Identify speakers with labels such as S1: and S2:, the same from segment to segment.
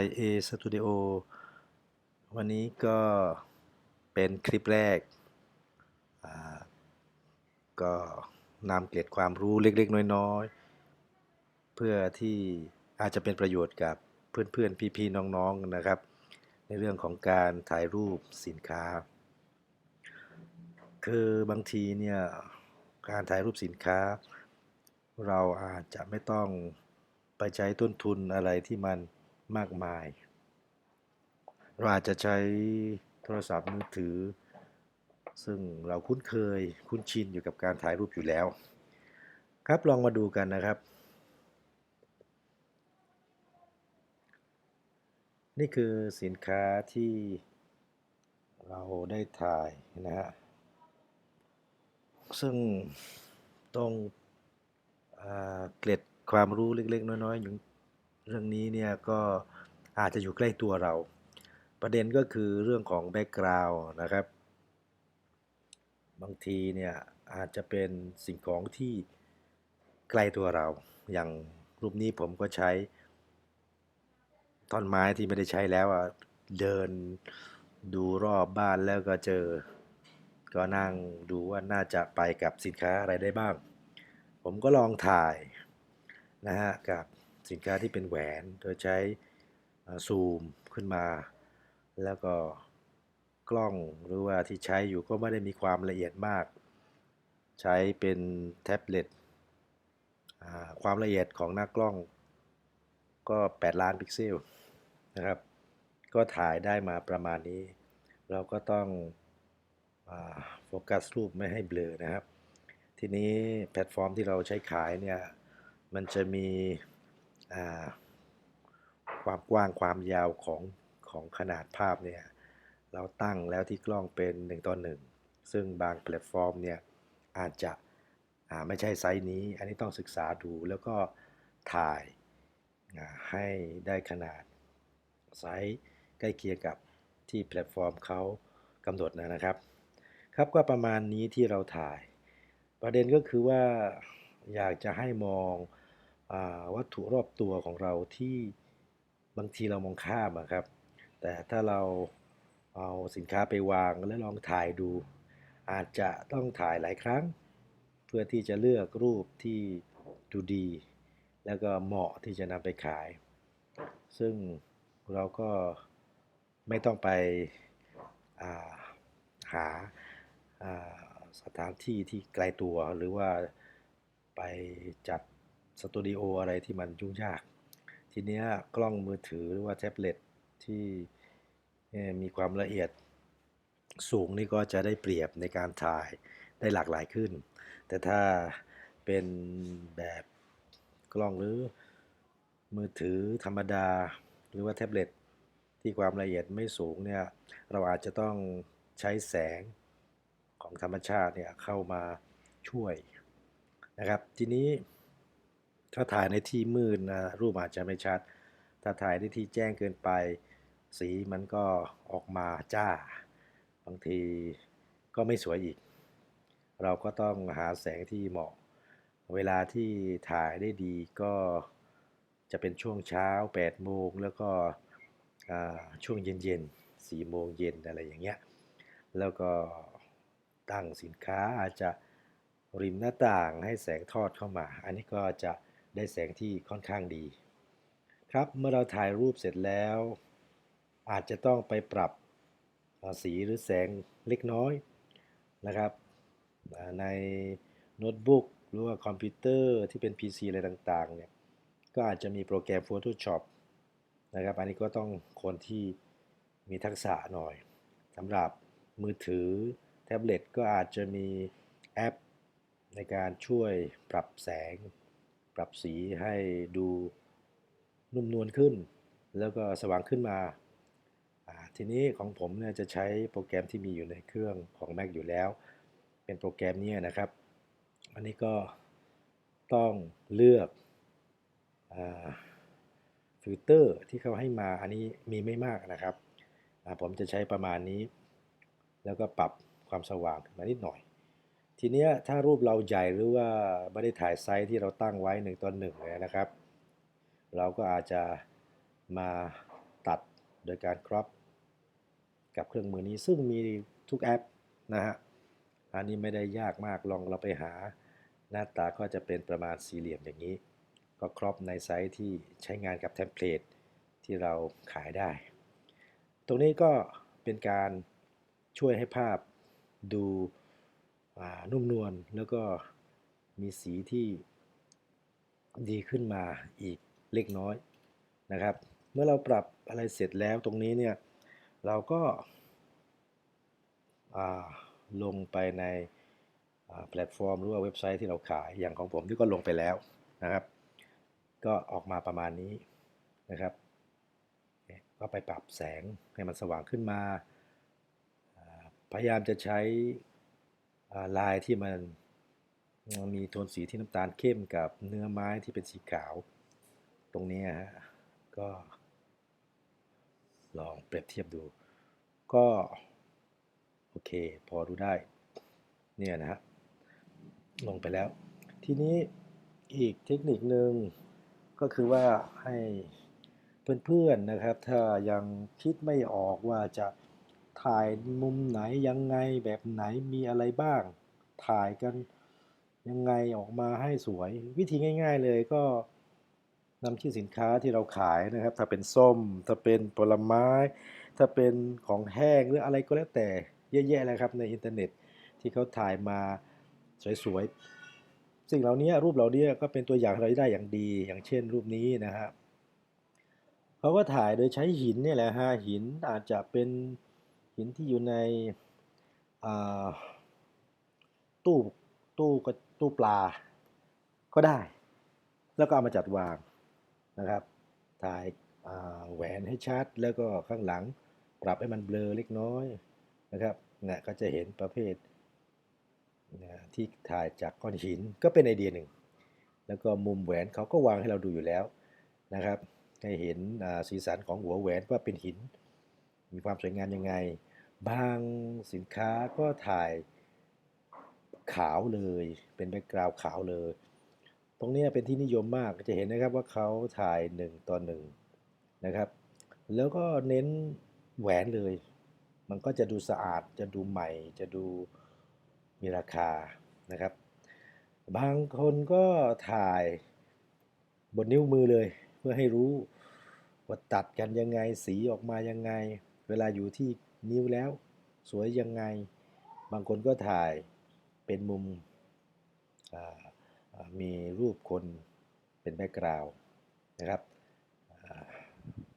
S1: IA Studio วันนี้ก็เป็นคลิปแรก ก็นำเกร็ดความรู้เล็กๆ น้อยๆ เพื่อที่อาจจะเป็นประโยชน์กับเพื่อนๆ พี่ๆ น้องๆ นะครับ ในเรื่องของการถ่ายรูปสินค้า คือบางทีเนี่ย การถ่ายรูปสินค้า เราอาจจะไม่ต้องไปใช้ต้นทุนอะไรที่มัน มากมาย เราอาจจะใช้โทรศัพท์มือถือ ซึ่งเราคุ้นเคยคุ้นชินอยู่กับการถ่ายรูปอยู่แล้ว ครับลองมาดูกันนะครับ นี่คือสินค้าที่เราได้ถ่ายนะฮะซึ่งตรงอเกล็ดความรู้เล็กๆ น้อยๆอยู่ เรื่องนี้เนี่ยก็อาจจะอยู่ใกล้ตัวเรา ประเด็นก็คือเรื่องของแบ็กกราวน์นะครับ บางทีเนี่ยอาจจะเป็นสิ่งของที่ใกล้ตัวเรา อย่างรูปนี้ผมก็ใช้ท่อนไม้ที่ไม่ได้ใช้แล้วอะเดินดูรอบบ้านแล้วก็เจอ ก็นั่งดูว่าน่าจะไปกับสินค้าอะไรได้บ้าง ผมก็ลองถ่ายนะฮะกับ สินค้าที่เป็นแหวนโดยใช้ซูมขึ้นมา แล้วก็กล้องหรือว่าที่ใช้อยู่ก็ไม่ได้มีความละเอียดมาก ใช้เป็นแท็บเล็ตความละเอียดของหน้ากล้องก็ 8 ล้านพิกเซลนะครับ ก็ถ่ายได้มาประมาณนี้ เราก็ต้องอโฟกัสรูปไม่ให้เบลอนะครับ ทีนี้แพลตฟอร์มที่เราใช้ขายเนี่ย มันจะมี ความกว้างความยาวของของขนาดภาพเนี่ยเราตั้งแล้วที่กล้องเป็น 1ต่อ1ซึ่งบางแพลตฟอร์มเนี่ยอาจจะไม่ใช่ไซส์นี้ อันนี้ต้องศึกษาดูแล้วก็ถ่ายให้ได้ขนาดไซส์ใกล้เคียงกับที่แพลตฟอร์มเขากำหนดนะครับ ครับก็ประมาณนี้ที่เราถ่าย ประเด็นก็คือว่าอยากจะให้มอง วัตถุรอบตัวของเราที่บางทีเรามองข้ามครับ แต่ถ้าเราเอาสินค้าไปวางแล้วลองถ่ายดู อาจจะต้องถ่ายหลายครั้ง เพื่อที่จะเลือกรูปที่ดูดี แล้วก็เหมาะที่จะนำไปขาย ซึ่งเราก็ไม่ต้องไปาหาาสถานที่ที่ไกลตัวหรือว่าไปจัด สตูดิโออะไรที่มันยุ่งยาก ทีเนี้ยกล้องมือถือหรือว่าแท็บเล็ตที่มีความละเอียดสูงนี่ก็จะได้เปรียบในการถ่ายได้หลากหลายขึ้น แต่ถ้าเป็นแบบกล้องหรือมือถือธรรมดา หรือว่าแท็บเล็ตที่ความละเอียดไม่สูงเนี่ยเราอาจจะต้องใช้แสงของธรรมชาติเนี่ยเข้ามาช่วยนะครับ ทีนี้ ถ้าถ่ายในที่มืดนะรูปอาจจะไม่ชัด ถ้าถ่ายในที่แจ้งเกินไป สีมันก็ออกมาจ้า บางทีก็ไม่สวยอีก เราก็ต้องหาแสงที่เหมาะ เวลาที่ถ่ายได้ดีก็จะเป็นช่วงเช้า 8 โมง แล้วก็ช่วงเย็นๆ4โมงเย็นอะไรอย่างเงี้ย แล้วก็ตั้งสินค้าอาจจะริมหน้าต่างให้แสงทอดเข้ามา อันนี้ก็จะ ได้แสงที่ค่อนข้างดี ครับเมื่อเราถ่ายรูปเสร็จแล้ว อาจจะต้องไปปรับสีหรือแสงเล็กน้อยนะครับในโน้ตบุ๊กหรือว่าคอมพิวเตอร์ที่เป็น PC อะไรต่างๆเนี่ยก็อาจจะมีโปรแกรม Photoshop นะครับ อันนี้ก็ต้องคนที่มีทักษะหน่อยสำหรับมือถือแท็บเล็ตก็อาจจะมีแอปในการช่วยปรับแสง ปรับสีให้ดูนุ่มนวลขึ้น แล้วก็สว่างขึ้นมา ทีนี้ของผมเนี่ยจะใช้โปรแกรมที่มีอยู่ในเครื่องของ Mac อยู่แล้ว เป็นโปรแกรมนี้นะครับ อันนี้ก็ต้องเลือกอฟิลเตอร์ที่เขาให้มาอันนี้มีไม่มากนะครับ ผมจะใช้ประมาณนี้ แล้วก็ปรับความสว่างขึ้นมานิดหน่อย ทีเนี้ยถ้ารูปเราใหญ่หรือว่าไม่ได้ถ่ายไซส์ที่เราตั้งไว้1ต่อ1เลยนะครับ เราก็อาจจะมาตัดโดยการครอปกับเครื่องมือนี้ซึ่งมีทุกแอปนะฮะอันนี้ไม่ได้ยากมากลองเราไปหา หน้าตาก็จะเป็นประมาณสี่เหลี่ยมอย่างนี้ ก็ครอปในไซส์ที่ใช้งานกับเทมเพลตที่เราขายได้ ตรงนี้ก็เป็นการช่วยให้ภาพดู นุ่มนวลแล้วก็มีสีที่ดีขึ้นมาอีกเล็กน้อยนะครับ เมื่อเราปรับอะไรเสร็จแล้วตรงนี้เนี่ยเราก็ลงไปในแพลตฟอร์มหรือว่าเว็บไซต์ที่เราขายอย่างของผมที่ก็ลงไปแล้วนะครับ ก็ออกมาประมาณนี้นะครับก็ไปปรับแสงให้มันสว่างขึ้นมา พยายามจะใช้ ลายที่มันมีโทนสีที่น้ำตาลเข้มกับเนื้อไม้ที่เป็นสีขาว ตรงนี้ฮะก็ ลองเปรียบเทียบดู ก็ โอเค พอดูได้ เนี่ยนะฮะลงไปแล้ว ทีนี้อีกเทคนิคหนึ่งก็คือว่าให้เพื่อนๆนะครับ ถ้ายังคิดไม่ออกว่าจะ ถ่ายมุมไหนยังไงแบบไหนมีอะไรบ้าง ถ่ายกันยังไงออกมาให้สวย วิธีง่าย ๆเลยก็นำชื่อสินค้าที่เราขายนะครับ ถ้าเป็นส้ม ถ้าเป็นผลไม้ ถ้าเป็นของแห้งหรืออะไรก็แล้วแต่เยอะแยะเลยครับในอินเทอร์เน็ตที่เขาถ่ายมาสวยๆ สิ่งเหล่านี้รูปเหล่านี้ก็เป็นตัวอย่างเราได้อย่างดี อย่างเช่นรูปนี้นะฮะเขาก็ถ่ายโดยใช้หินนี่แหละฮะหินอาจจะเป็น หินที่อยู่ในตู้ตู้กตู้ปลาก็ได้ แล้วก็เอามาจัดวางนะครับถ่ายแหวนให้ชัด แล้วก็ข้างหลังปรับให้มันเบลอเล็กน้อยนะครับนะก็จะเห็นประเภทที่ถ่ายจากก้อนหินก็เป็นไอเดียหนึ่ง แล้วก็มุมแหวนเขาก็วางให้เราดูอยู่แล้วนะครับให้เห็นสีสันของหัวแหวนว่าเป็นหิน มีความสวยงามยังไง บางสินค้าก็ถ่ายขาวเลยเป็นแบ็กกราวด์ขาวเลย ตรงนี้เป็นที่นิยมมากจะเห็นนะครับว่าเขาถ่าย 1ต่อ1นะครับ แล้วก็เน้นแหวนเลย มันก็จะดูสะอาดจะดูใหม่จะดูมีราคานะครับ บางคนก็ถ่ายบนนิ้วมือเลย เพื่อให้รู้ว่าตัดกันยังไงสีออกมายังไง วลาอยู่ที่นิ้วแล้ว สวยยังไง บางคนก็ถ่ายเป็นมุมมีรูปคนเป็นแบ็กกราวด์นะครับ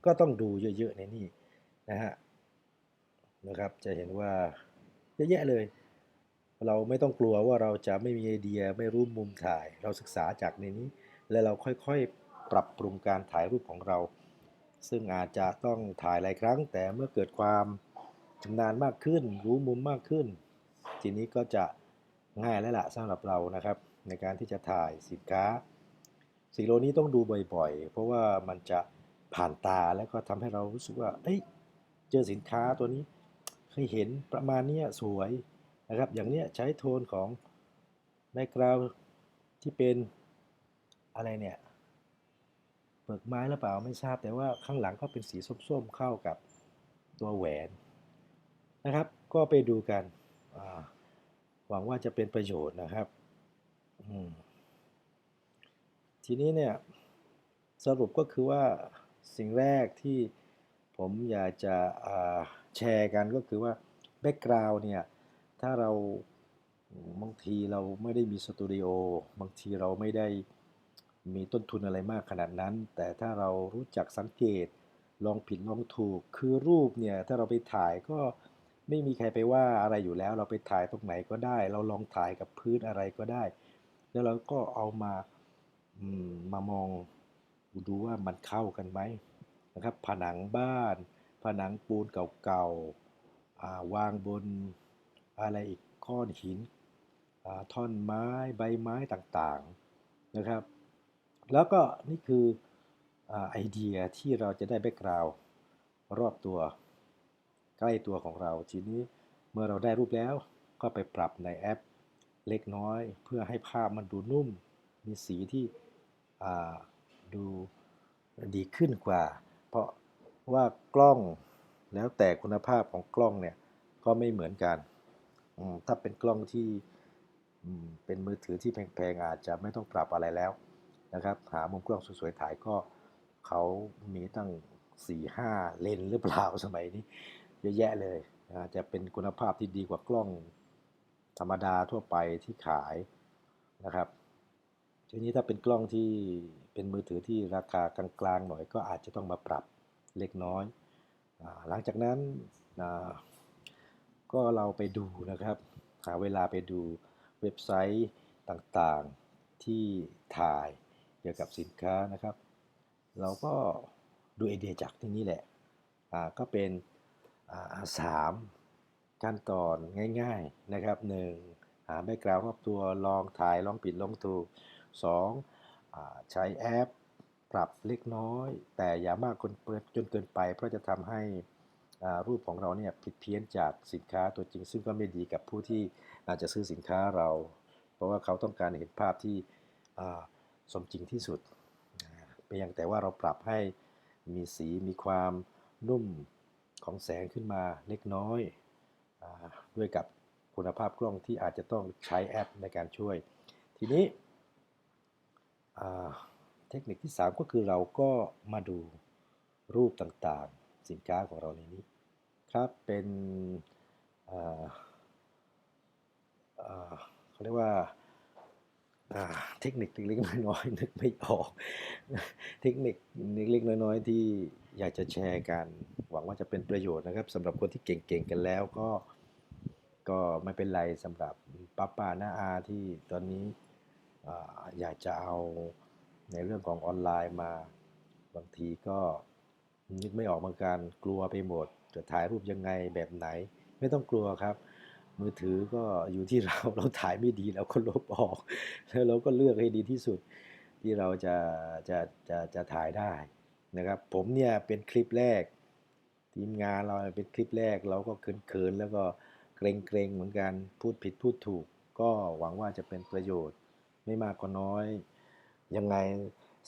S1: ก็ต้องดูเยอะๆในนี่นะฮะนะครับจะเห็นว่าเยอะแยะเลย เราไม่ต้องกลัวว่าเราจะไม่มีไอเดียไม่รู้มุมถ่าย เราศึกษาจากในนี้ แล้วเราค่อยๆปรับปรุงการถ่ายรูปของเรา ซึ่งอาจจะต้องถ่ายหลายครั้ง แต่เมื่อเกิดความชำนาญมากขึ้น รู้มุมมากขึ้น ทีนี้ก็จะง่ายแล้วล่ะสำหรับเรานะครับ ในการที่จะถ่ายสินค้าสิ่งเหล่านี้ต้องดูบ่อยๆ เพราะว่ามันจะผ่านตาแล้วก็ทำให้เรารู้สึกว่า เอ้ย เจอสินค้าตัวนี้ เคยเห็นประมาณเนี้ยสวยนะครับ อย่างเนี้ยใช้โทนของแบ็กกราวที่เป็นอะไรเนี่ย เปลือกไม้หรือเปล่าไม่ทราบแต่ว่าข้างหลังก็เป็นสีส้มๆเข้ากับตัวแหวนนะครับ ก็ไปดูกันหวังว่าจะเป็นประโยชน์นะครับทีนี้เนี่ยสรุปก็คือว่าสิ่งแรกที่ผมอยากจะแชร์กันก็คือว่าแบ็กกราวน์เนี่ยถ้าเราบางทีเราไม่ได้มีสตูดิโอบางทีเราไม่ได้ มีต้นทุนอะไรมากขนาดนั้น แต่ถ้าเรารู้จักสังเกต ลองผิดลองถูก คือรูปเนี่ยถ้าเราไปถ่ายก็ไม่มีใครไปว่าอะไรอยู่แล้ว เราไปถ่ายตรงไหนก็ได้ เราลองถ่ายกับพื้นอะไรก็ได้ แล้วเราก็เอามามมามองดูว่ามันเข้ากันไหมนะครับ ผนังบ้าน ผนังปูนเก่าๆวางบนอะไรอีกก้อนหินท่อนไม้ใบไม้ต่างๆนะครับ แล้วก็นี่คืออไอเดียที่เราจะได้แบ็กกราวรอบตัวใกล้ตัวของเรา ทีนี้เมื่อเราได้รูปแล้วก็ไปปรับในแอปเล็กน้อย เพื่อให้ภาพมันดูนุ่ม มีสีที่ดูดีขึ้นกว่า เพราะว่ากล้องแล้วแต่คุณภาพของกล้องเนี่ยก็ไม่เหมือนกัน ถ้าเป็นกล้องที่เป็นมือถือที่แพงๆอาจจะไม่ต้องปรับอะไรแล้ว นะครับหามุมกล้องสวยๆถ่ายก็เขามีตั้ง 4 5 เลนหรือเปล่าสมัยนี้ เยอะแยะเลยอาจะเป็นคุณภาพที่ดีกว่ากล้องธรรมดาทั่วไปที่ขายนะครับทีนี้ถ้าเป็นกล้องที่เป็นมือถือที่ราคากลางๆหน่อยก็อาจจะต้องมาปรับเล็กน้อย หลังจากนั้นก็เราไปดูนะครับ หาเวลาไปดูเว็บไซต์ต่างๆที่ถ่าย กี่ยวกับสินค้านะครับ เราก็ดูไอเดียจากที่นี่แหละอ่าก็เป็นอ่าสามขั้นตอนง่าย ๆนะครับหนึ่งหาแบ็กราวรอบตัวลองถ่ายลองปิดลองถูก2อ่าใช้แอป ปรับเล็กน้อย แต่อย่ามากจนเกินไป เพราะจะทำให้รูปของเราเนี่ยผิดเพี้ยนจากสินค้าตัวจริง ซึ่งก็ไม่ดีกับผู้ที่อาจจะซื้อสินค้าเรา เพราะว่าเขาต้องการเห็นภาพที่ สมจริงที่สุดอ่าเพียงแต่ว่าเราปรับให้มีสีมีความนุ่มของแสงขึ้นมาเล็กน้อยอด้วยกับคุณภาพกล้องที่อาจจะต้องใช้แอปในการช่วย ทีนี้เทคนิคที่ 3 ก็คือเราก็มาดูรูปต่างๆ สินค้าของเราในนี้ครับเป็นเขาเรียกว่า เทคนิคเล็กๆน้อยๆนึกไม่ออก เทคนิคเล็กๆน้อยๆที่อยากจะแชร์กันหวังว่าจะเป็นประโยชน์นะครับสำหรับคนที่เก่งๆกันแล้วก็ ก็ไม่เป็นไรสำหรับป้าป้าน้าอาที่ตอนนี้อยากจะเอาในเรื่องของออนไลน์มาบางทีก็นึกไม่ออกเหมือนกันกลัวไปหมดจะถ่ายรูปยังไงแบบไหน ไม่ต้องกลัวครับ มือถือก็อยู่ที่เราเราถ่ายไม่ดีเราก็ลบออก แล้วเราก็เลือกให้ดีที่สุดที่เราจะจะจะจะถ่ายได้นะครับ ผมเนี่ยเป็นคลิปแรก ทีมงานเราเป็นคลิปแรกเราก็เขินๆแล้วก็เกรงๆเหมือนกันพูดผิดพูดถูก ก็หวังว่าจะเป็นประโยชน์ไม่มากก็น้อย ยังไง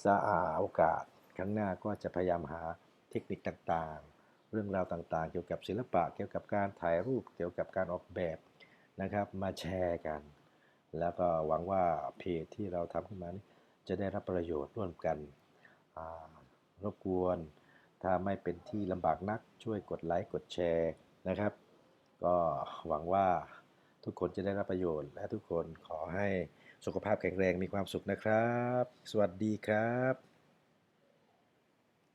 S1: สะอาโอกาสครั้งหน้าก็จะพยายามหาเทคนิคต่างๆ เรื่องราวต่างๆ เกี่ยวกับศิลปะ เกี่ยวกับการถ่ายรูป เกี่ยวกับการออกแบบนะครับ มาแชร์กัน แล้วก็หวังว่าเพจที่เราทำขึ้นมานี้จะได้รับประโยชน์ร่วมกันรบกวน ถ้าไม่เป็นที่ลำบากนักช่วยกดไลค์กดแชร์นะครับ ก็หวังว่าทุกคนจะได้รับประโยชน์ และทุกคนขอให้สุขภาพแข็งแรงมีความสุขนะครับ สวัสดีครับ